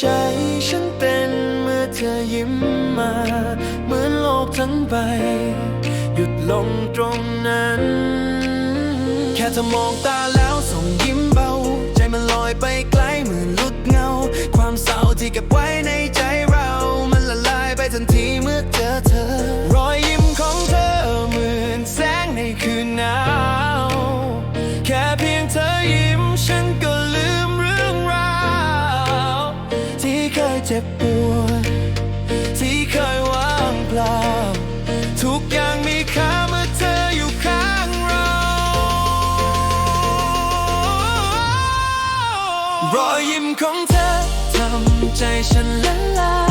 ใจฉันเต้นเมื่อเธอยิ้มมา เหมือนโลกทั้งใบ หยุดลงตรงนั้น แค่เธอมองตาแล้ว บปวด ที่เคยว่างเปล่า ทุกอย่างมีค่าเมื่อเธออยู่ข้างเรา รอยยิ้มของเธอทำใจฉันละลาย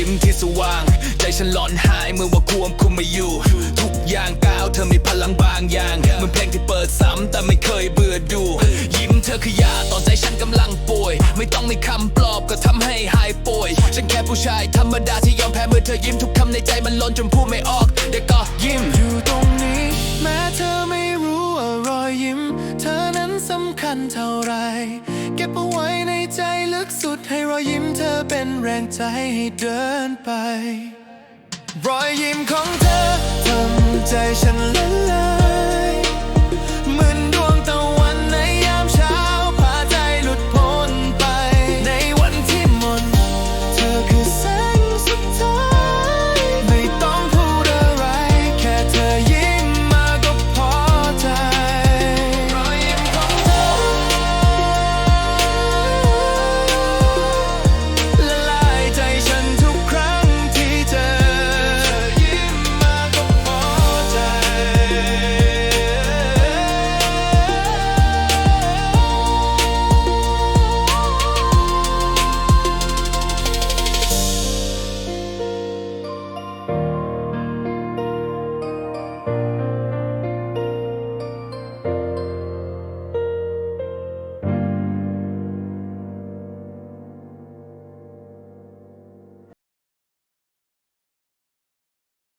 ยิ้มที่สว่าง ใจฉันหลอนหายเมื่อว่าควมคุมไม่อยู่ ทุกอย่างก้าวเธอมีพลังบางอย่างเหมือนเพลงที่เปิดซ้ำแต่ไม่เคยเบื่อดู ยิ้มเธอคือยาตอนใจฉันกำลังป่วย ไม่ต้องมีคำปลอบก็ทำให้หายป่วย ฉันแค่ผู้ชายธรรมดาที่ยอมแพ้เมื่อเธอยิ้มทุกคำในใจมันล้นจนพูดไม่ออกแต่ก็ยิ้ม เท่าไรเก็บเอาไว้ในใจลึกสุดให้รอยยิ้มเธอเป็นแรงใจให้เดินไป รอยยิ้มของเธอทำใจฉันละลา